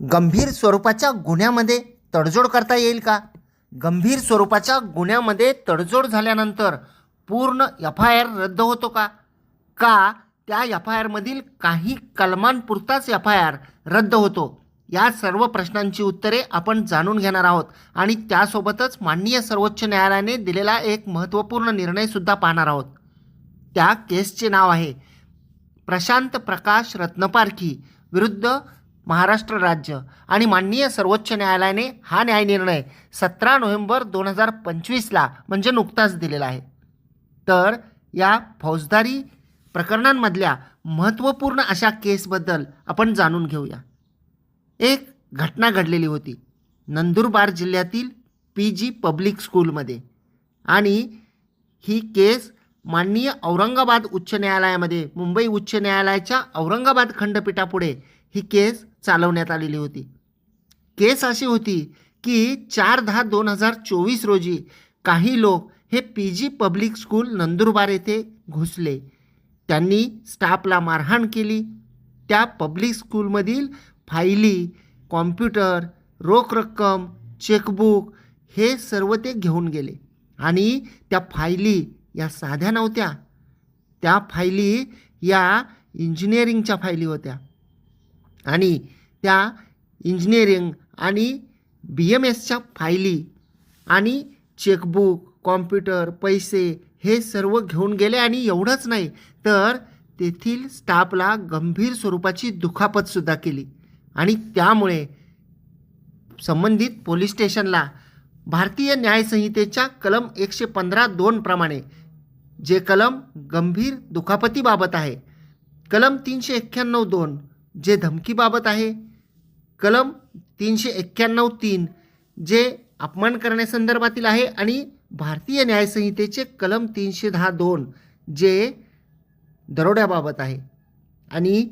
गंभीर स्वरूपाच्या गुन्ह्यामध्ये तडजोड करता येईल का? गंभीर स्वरूपाच्या गुन्ह्यामध्ये तडजोड झाल्यानंतर पूर्ण एफ आय आर रद्द होतो का? का त्या एफ आय आरमधील काही कलमांपुरताच एफ आय आर रद्द होतो? या सर्व प्रश्नांची उत्तरे आपण जाणून घेणार आहोत आणि त्यासोबतच माननीय सर्वोच्च न्यायालयाने दिलेला एक महत्त्वपूर्ण निर्णयसुद्धा पाहणार आहोत. त्या केसचे नाव आहे प्रशांत प्रकाश रत्नपारखी विरुद्ध महाराष्ट्र राज्य आणि माननीय सर्वोच्च न्यायालयाने हा न्यायनिर्णय सतरा नोव्हेंबर दोन हजार पंचवीसला म्हणजे नुकताच दिलेला आहे. तर या फौजदारी प्रकरणांमधल्या महत्त्वपूर्ण अशा केसबद्दल आपण जाणून घेऊया. एक घटना घडलेली होती. नंदुरबार जिल्ह्यातील पी जी पब्लिक स्कूलमध्ये आणि ही केस माननीय औरंगाबाद उच्च न्यायालयामध्ये मुंबई उच्च न्यायालयाच्या औरंगाबाद खंडपीठापुढे ही केस चालवण्यात आलेली होती. केस अशी होती की चार दहा दोन हजार चोवीस रोजी काही लोक हे P G public school Nandurbar येथे घुसले. त्यांनी स्टाफला मारहाण केली. त्या पब्लिक स्कूलमधील फायली कॉम्प्युटर रोख रक्कम चेकबुक हे सर्व ते घेऊन गेले आणि त्या फायली या साध्या नव्हत्या. त्या फायली या इंजिनिअरिंगच्या फायली होत्या. आणि त्या इंजिनिअरिंग आणि बी एम एसच्या फायली आणि चेकबुक कॉम्प्युटर पैसे हे सर्व घेऊन गेले आणि एवढंच नाही तर तेथील स्टाफला गंभीर स्वरूपाची दुखापतसुद्धा केली. आणि त्यामुळे संबंधित पोलीस स्टेशनला भारतीय न्यायसंहितेच्या कलम एकशे पंधरा दोन प्रमाणे जे कलम गंभीर दुखापतीबाबत आहे कलम तीनशे एक्क्याण्णव दोन जे धमकीबाबत आहे कलम तीनशे एक्क्याण्णव तीन जे अपमान करण्यासंदर्भातील आहे आणि भारतीय न्यायसंहितेचे कलम तीनशे दहा दोन जे दरोड्याबाबत आहे. आणि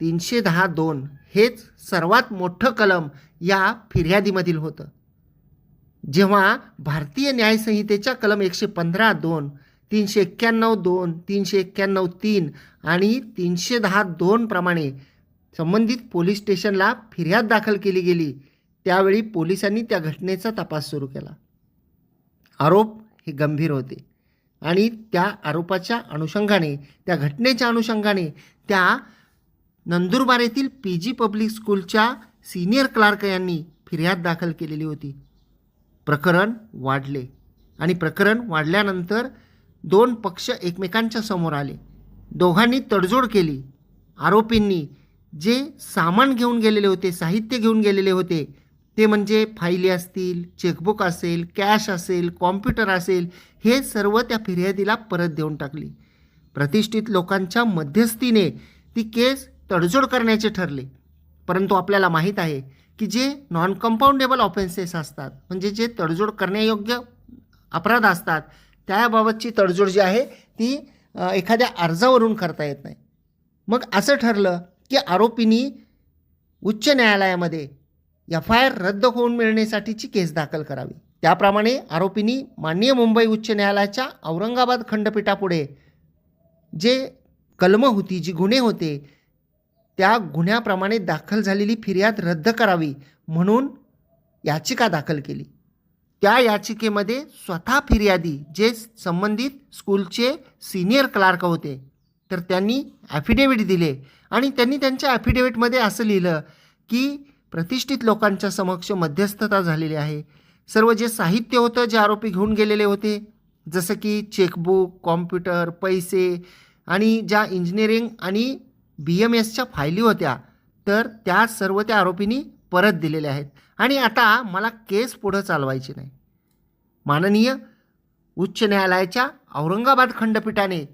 तीनशे दहा दोन हेच सर्वात मोठं कलम या फिर्यादीमधील होतं. जेव्हा भारतीय न्यायसंहितेच्या कलम एकशे पंधरा दोन तीनशे एक्क्याण्णव दोन तीनशे एक्क्याण्णव तीन आणि तीनशे दहा दोन प्रमाणे संबंधित पोलीस स्टेशनला फिर्याद दाखल केली गेली. त्यावेळी पोलिसांनी त्या घटनेचा तपास सुरू केला. आरोप हे गंभीर होते आणि त्या आरोपाच्या अनुषंगाने त्या घटनेच्या अनुषंगाने त्या नंदुरबार येथील पी जी पब्लिक स्कूलच्या सिनियर क्लार्क यांनी फिर्याद दाखल केलेली होती. प्रकरण वाढले आणि प्रकरण वाढल्यानंतर दोन पक्ष एकमेकांच्या समोर आले. दोघांनी तडजोड केली. आरोपींनी जे सामान घेऊन गेलेले होते साहित्य घेऊन गेलेले होते ते म्हणजे फाईली असतील चेकबुक असेल कॅश असेल कॉम्प्युटर असेल हे सर्व त्या फिर्यादीला परत देऊन टाकली. प्रतिष्ठित लोकांच्या मध्यस्थीने ती केस तडजोड करण्याचे ठरले. परंतु आपल्याला माहीत आहे की जे नॉन कंपाऊंडेबल ऑफेन्सेस असतात म्हणजे जे तडजोड करण्यायोग्य अपराध असतात त्याबाबतची तडजोड जी आहे ती एखाद्या अर्जावरून करता येत नाही. मग असं ठरलं की आरोपींनी उच्च न्यायालयामध्ये एफ आय आर रद्द होऊन मिळण्यासाठीची केस दाखल करावी. त्याप्रमाणे आरोपींनी माननीय मुंबई उच्च न्यायालयाच्या औरंगाबाद खंडपीठापुढे जे कलमं होती जी गुन्हे होते त्या गुन्ह्याप्रमाणे दाखल झालेली फिर्याद रद्द करावी म्हणून याचिका दाखल केली. त्या याचिकेमध्ये स्वतः फिर्यादी जे संबंधित स्कूलचे सिनियर क्लार्क होते तर त्यांनी ॲफिडेविट दिले. आणि त्यांनी त्यांच्या ॲफिडेविटमध्ये असं लिहिलं की प्रतिष्ठित लोकांच्या समक्ष मध्यस्थता झालेली आहे. सर्व जे साहित्य होतं जे आरोपी घेऊन गेलेले होते जसं की चेकबुक कॉम्प्युटर पैसे आणि ज्या इंजिनिअरिंग आणि बी एम एसच्या फायली होत्या तर त्या सर्व त्या आरोपींनी परत दिलेल्या आहेत. आणि आता मला केस पुढं चालवायची नाही. माननीय उच्च न्यायालयाच्या औरंगाबाद खंडपीठाने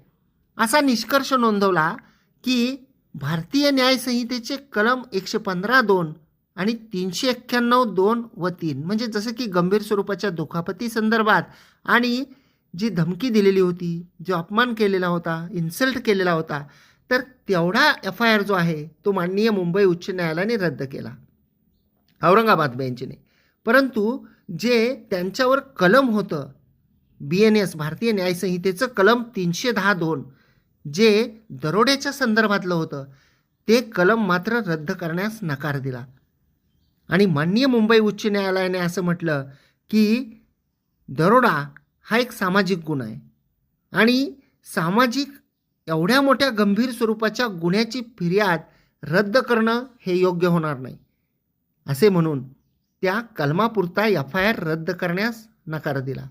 असा निष्कर्ष नोंदवला की भारतीय न्यायसंहितेचे कलम एकशे पंधरा दोन आणि तीनशे एक्क्याण्णव दोन व तीन म्हणजे जसं की गंभीर स्वरूपाच्या दुखापती संदर्भात आणि जी धमकी दिलेली होती जो अपमान केलेला होता इन्सल्ट केलेला होता तर तेवढा एफ आय आर जो आहे तो माननीय मुंबई उच्च न्यायालयाने रद्द केला. औरंगाबाद बेंचने. परंतु जे त्यांच्यावर कलम होतं बी एन एस भारतीय न्यायसंहितेचं कलम तीनशे दहा दोन जे दरोड्याच्या संदर्भातलं होतं ते कलम मात्र रद्द करण्यास नकार दिला. आणि माननीय मुंबई उच्च न्यायालयाने असं म्हटलं की दरोडा हा एक सामाजिक गुन्हा आहे. आणि सामाजिक एवढ्या मोठ्या गंभीर स्वरूपाच्या गुन्ह्याची फिर्याद रद्द करणं हे योग्य होणार नाही. असे म्हणून त्या कलमापुरता एफ आय आर रद्द करण्यास नकार दिला.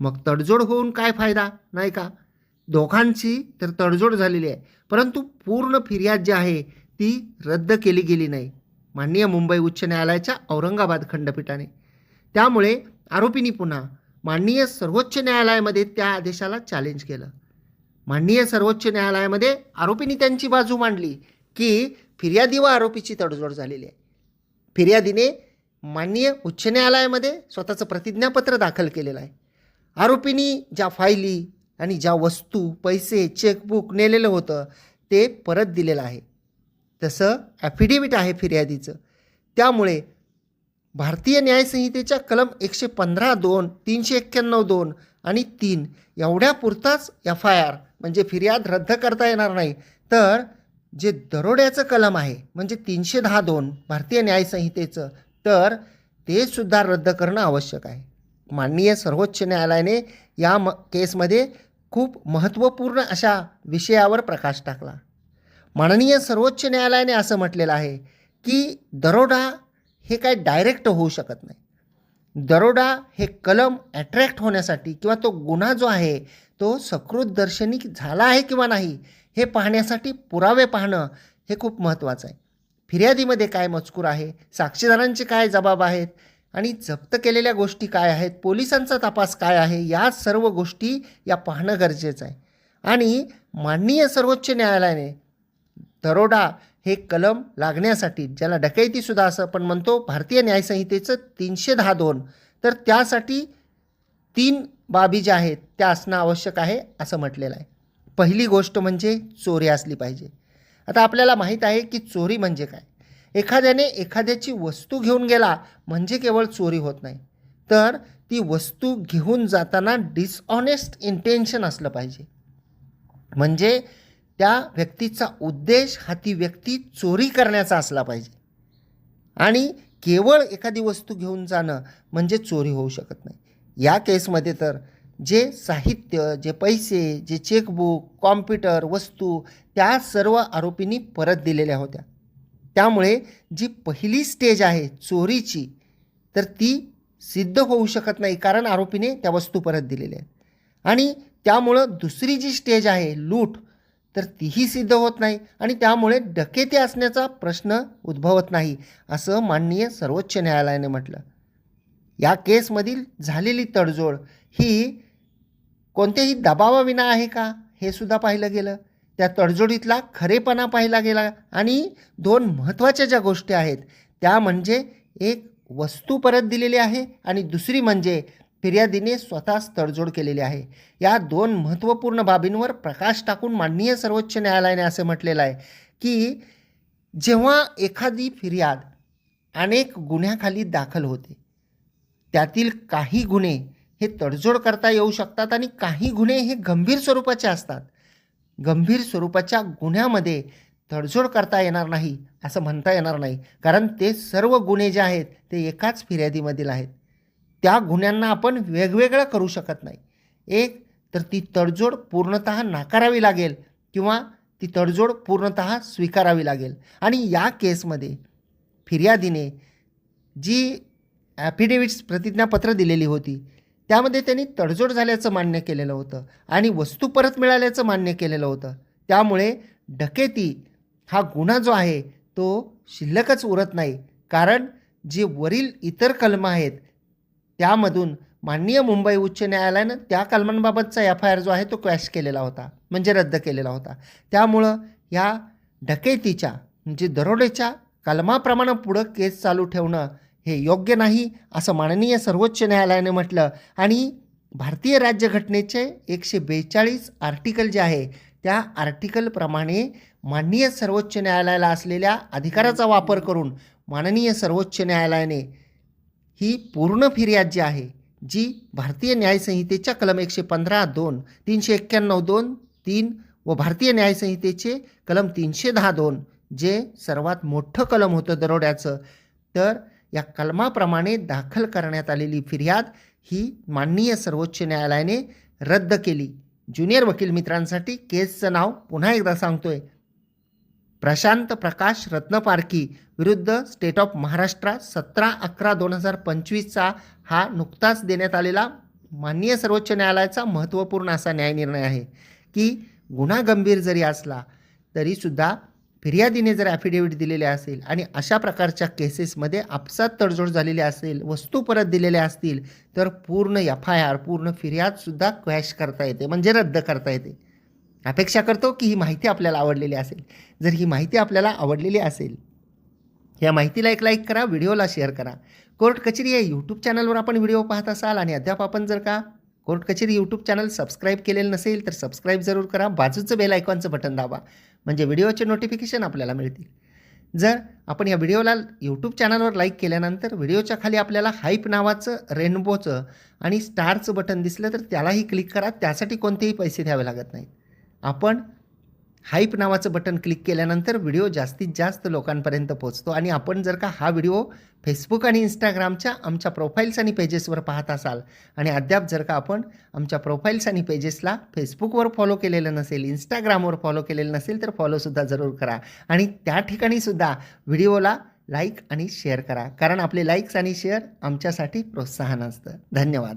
मग तडजोड होऊन काय फायदा नाही का? दोघांची तर तडजोड झालेली आहे. परंतु पूर्ण फिर्याद जी आहे ती रद्द केली गेली नाही. माननीय मुंबई उच्च न्यायालयाच्या औरंगाबाद खंडपीठाने. त्यामुळे आरोपींनी पुन्हा माननीय सर्वोच्च न्यायालयामध्ये त्या आदेशाला चॅलेंज केलं. माननीय सर्वोच्च न्यायालयामध्ये आरोपींनी त्यांची बाजू मांडली की फिर्यादी व आरोपीची तडजोड झालेली आहे. फिर्यादीने माननीय उच्च न्यायालयामध्ये स्वतःचं प्रतिज्ञापत्र दाखल केलेलं आहे. आरोपींनी ज्या फायली आणि ज्या वस्तू पैसे चेकबुक नेलेलं होतं ते परत दिलेलं आहे. तसं ॲफिडेविट आहे फिर्यादीचं. त्यामुळे भारतीय न्यायसंहितेच्या कलम एकशे पंधरा दोन तीनशे एक्क्याण्णव दोन आणि तीन एवढ्यापुरताच एफ आय आर म्हणजे फिर्याद रद्द करता येणार नाही. तर जे दरोड्याचं कलम आहे म्हणजे तीनशे दहा दोन भारतीय न्यायसंहितेचं तर ते सुद्धा रद्द करणं आवश्यक आहे. माननीय सर्वोच्च न्यायालयाने या म केसमध्ये खूप महत्त्वपूर्ण अशा विषयावर प्रकाश टाकला. माननीय सर्वोच्च न्यायालयाने असं म्हटलेलं आहे की दरोडा हे काय डायरेक्ट होऊ शकत नाही. दरोडा हे कलम ॲट्रॅक्ट होण्यासाठी किंवा तो गुन्हा जो आहे तो सकृत दर्शनी झाला आहे किंवा नाही हे पाहण्यासाठी पुरावे पाहणं हे खूप महत्त्वाचं आहे. फिर्यादीमध्ये काय मजकूर आहे साक्षीदारांचे काय जबाब आहेत आणि जप्त केलेल्या गोष्टी काय आहेत? पोलिसांचा तपास काय आहे? या सर्व गोष्टी या पाहणं गरजेचं आहे. आणि माननीय सर्वोच्च न्यायालयाने दरोडा हे कलम लागण्यासाठी ज्याला डकैतीसुद्धा असं आपण म्हणतो भारतीय न्यायसंहितेचं तीनशे दहा दोन तर त्यासाठी तीन बाबी ज्या आहेत त्या असणं आवश्यक आहे असं म्हटलेलं आहे. पहिली गोष्ट म्हणजे चोरी असली पाहिजे. आता आपल्याला माहीत आहे की चोरी म्हणजे काय? एखाद्याने एखाद्याची वस्तू घेऊन गेला म्हणजे केवळ चोरी होत नाही. तर ती वस्तू घेऊन जाताना डिसऑनेस्ट इंटेन्शन असलं पाहिजे. म्हणजे त्या व्यक्तीचा उद्देश हा ती व्यक्ती चोरी करण्याचा असला पाहिजे. आणि केवळ एखादी वस्तू घेऊन जाणं म्हणजे चोरी होऊ शकत नाही. या केसमध्ये तर जे साहित्य जे पैसे जे चेकबुक कॉम्प्युटर वस्तू त्या सर्व आरोपींनी परत दिलेल्या होत्या. त्यामुळे जी पहिली स्टेज आहे चोरीची तर ती सिद्ध होऊ शकत नाही कारण आरोपीने त्या वस्तू परत दिलेल्या आहेत. आणि त्यामुळं दुसरी जी स्टेज आहे लूट तर तीही सिद्ध होत नाही आणि त्यामुळे डकेती असण्याचा प्रश्न उद्भवत नाही असं माननीय सर्वोच्च न्यायालयाने म्हटलं. या केसमधील झालेली तडजोड ही कोणत्याही दबावाविना आहे का हे सुद्धा पाहिलं गेलं. त्या तडजोडीतला खरेपणा पाहिला गेला आणि दोन महत्त्वाच्या ज्या गोष्टी आहेत त्या म्हणजे एक वस्तू परत दिलेली आहे आणि दुसरी म्हणजे फिर्यादीने स्वतःच तडजोड केलेली आहे. या दोन महत्त्वपूर्ण बाबींवर प्रकाश टाकून माननीय सर्वोच्च न्यायालयाने असं म्हटलेलं आहे की जेव्हा एखादी फिर्याद अनेक गुन्ह्याखाली दाखल होते त्यातील काही गुन्हे हे तडजोड करता येऊ शकतात आणि काही गुन्हे हे गंभीर स्वरूपाचे असतात. गंभीर स्वरूपाच्या गुन्ह्यामध्ये तडजोड करता येणार नाही असं म्हणता येणार नाही. कारण ते सर्व गुन्हे जे आहेत ते एकाच फिर्यादीमधील आहेत. त्या गुन्ह्यांना आपण वेगवेगळं करू शकत नाही. एक तर ती तडजोड पूर्णत नाकारावी लागेल किंवा ती तडजोड पूर्णत स्वीकारावी लागेल. आणि या केसमध्ये फिर्यादीने जी ॲफिडेविट्स प्रतिज्ञापत्र दिलेली होती त्यामध्ये त्यांनी तडजोड झाल्याचं मान्य केलेलं होतं आणि वस्तू परत मिळाल्याचं मान्य केलेलं होतं. त्यामुळे डकेती हा गुन्हा जो आहे तो शिल्लकच उरत नाही. कारण जे वरील इतर कलमं आहेत त्यामधून माननीय मुंबई उच्च न्यायालयानं त्या कलमांबाबतचा एफ आय आर जो आहे तो क्रॅश केलेला होता म्हणजे रद्द केलेला होता. त्यामुळं ह्या डकेतीच्या म्हणजे दरोडेच्या कलमाप्रमाणे पुढं केस चालू ठेवणं हे योग्य नाही असं माननीय सर्वोच्च न्यायालयाने म्हटलं. आणि भारतीय राज्यघटनेचे एकशे बेचाळीस आर्टिकल जे आहे त्या आर्टिकलप्रमाणे माननीय सर्वोच्च न्यायालयाला असलेल्या अधिकाराचा वापर करून माननीय सर्वोच्च न्यायालयाने ही पूर्ण फिर्याद जी आहे जी भारतीय न्यायसंहितेच्या कलम एकशे पंधरा दोन तीनशे एक्क्याण्णव दोन तीन व भारतीय न्यायसंहितेचे कलम तीनशे दहा दोन जे सर्वात मोठं कलम होतं दरोड्याचं तर या कलमाप्रमाणे दाखल करण्यात आलेली फिर्याद ही माननीय सर्वोच्च न्यायालयाने रद्द केली. ज्युनियर वकील मित्रांसाठी केसचं नाव पुन्हा एकदा सांगतोय. प्रशांत प्रकाश रत्नपारखी विरुद्ध स्टेट ऑफ महाराष्ट्र सतरा अकरा दोन हजार पंचवीसचा हा नुकताच देण्यात आलेला माननीय सर्वोच्च न्यायालयाचा महत्त्वपूर्ण असा न्यायनिर्णय आहे की गुन्हा गंभीर जरी असला तरीसुद्धा फिर्यादीने जर ॲफिडेव्हिट दिलेले असेल आणि अशा प्रकारच्या केसेसमध्ये आपसात तडजोड झालेली असेल वस्तू परत दिलेल्या असतील तर पूर्ण एफ आय आर पूर्ण फिर्यादसुद्धा क्वॅश करता येते म्हणजे रद्द करता येते. अपेक्षा करतो की ही माहिती आपल्याला आवडलेली असेल. जर ही माहिती आपल्याला आवडलेली असेल या माहितीला एक लाईक करा व्हिडिओला शेअर करा. कोर्ट कचेरी या यूट्यूब चॅनलवर आपण व्हिडिओ पाहत असाल आणि अद्याप आपण जर का कोर्ट कचेरी यूट्यूब चॅनल सबस्क्राईब केलेलं नसेल तर सबस्क्राईब जरूर करा. बाजूचं बेल आयकॉनचं बटन दाबा. म्हणजे व्हिडिओचे नोटिफिकेशन आपल्याला मिळतील. जर आपण या व्हिडिओला यूट्यूब चॅनलवर लाईक केल्यानंतर व्हिडिओच्या खाली आपल्याला हाईप नावाचं रेनबोचं आणि स्टारचं बटन दिसलं तर त्यालाही क्लिक करा. त्यासाठी कोणतेही पैसे द्यावे लागत नाहीत. आपण हाईप नावाचं बटन क्लिक केल्यानंतर व्हिडिओ जास्तीत जास्त लोकांपर्यंत पोहोचतो. आणि आपण जर का हा व्हिडिओ फेसबुक आणि इंस्टाग्रामच्या आमच्या प्रोफाईल्स आणि पेजेसवर पाहत असाल आणि अद्याप जर का आपण आमच्या प्रोफाईल्स आणि पेजेसला फेसबुकवर फॉलो केलेलं नसेल इंस्टाग्रामवर फॉलो केलेलं नसेल तर फॉलोसुद्धा जरूर करा. आणि त्या ठिकाणीसुद्धा व्हिडिओला लाईक आणि शेअर करा. कारण आपले लाईक्स आणि शेअर आमच्यासाठी प्रोत्साहन असतं. धन्यवाद.